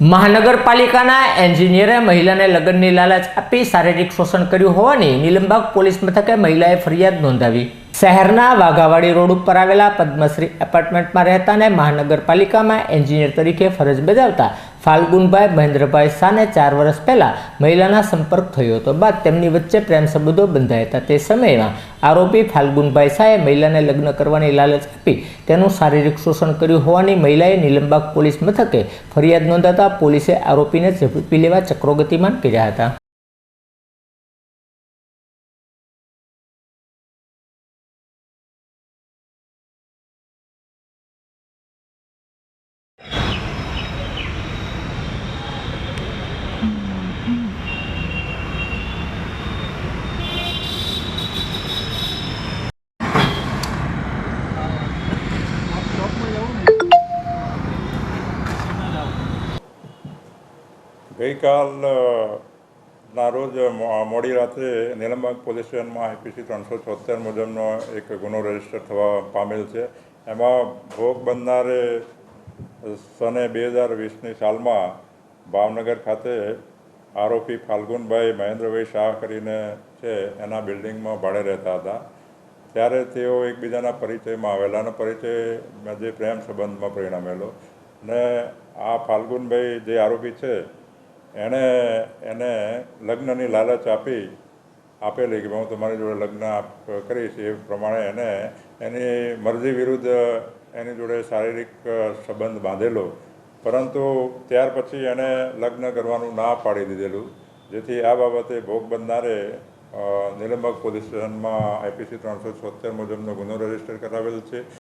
મહાનગરપાલિકાના એન્જિનિયરે મહિલાને લગ્નની લાલચ આપી શારીરિક શોષણ કર્યું હોવાની નીલમબાગ પોલીસ મથકે મહિલાએ ફરિયાદ નોંધાવી. શહેરના વાઘાવાડી રોડ ઉપર આવેલા પદ્મશ્રી એપાર્ટમેન્ટમાં રહેતા અને મહાનગરપાલિકામાં એન્જિનિયર તરીકે ફરજ બજાવતા ફાલ્ગુનભાઈ મહેન્દ્રભાઈ શાહને ચાર વર્ષ પહેલાં મહિલાના સંપર્ક થયો હતો બાદ તેમની વચ્ચે પ્રેમ સંબંધો બંધાયા હતા. તે સમયમાં આરોપી ફાલ્ગુનભાઈ શાહે મહિલાને લગ્ન કરવાની લાલચ આપી તેનું શારીરિક શોષણ કર્યું હોવાની મહિલાએ નીલમબાગ પોલીસ મથકે ફરિયાદ નોંધાતા પોલીસે આરોપીને ઝડપી લેવા ચક્રો ગતિમાન કર્યા હતા. ગઈકાલ ના રોજ મોડી રાત્રે નીલમબાગ પોલીસ સ્ટેશનમાં આઈપીસી ત્રણસો છોતેર મુજબનો એક ગુનો રજિસ્ટર થવા પામેલ છે. એમાં ભોગ બનનારે સને બે હજાર વીસની સાલમાં ભાવનગર ખાતે આરોપી ફાલ્ગુનભાઈ મહેન્દ્રભાઈ શાહ કરીને છે, એના બિલ્ડિંગમાં ભાડે રહેતા હતા. ત્યારે તેઓ એકબીજાના પરિચયમાં આવેલા અને પરિચય જે પ્રેમ સંબંધમાં પરિણમેલો. ને આ ફાલ્ગુનભાઈ જે આરોપી છે એણે એને લગ્નની લાલચ આપી, આપેલી કે હું તમારી જોડે લગ્ન કરીશ એ પ્રમાણે એને એની મરજી વિરુદ્ધ એની જોડે શારીરિક સંબંધ બાંધેલો. પરંતુ ત્યાર પછી એણે લગ્ન કરવાનું ના પાડી દીધેલું, જેથી આ બાબતે ભોગ બનનારે નિલંબક પોલીસ સ્ટેશનમાં આઈપીસી ત્રણસો છોતેર મુજબનો ગુનો રજિસ્ટર કરાવેલ છે.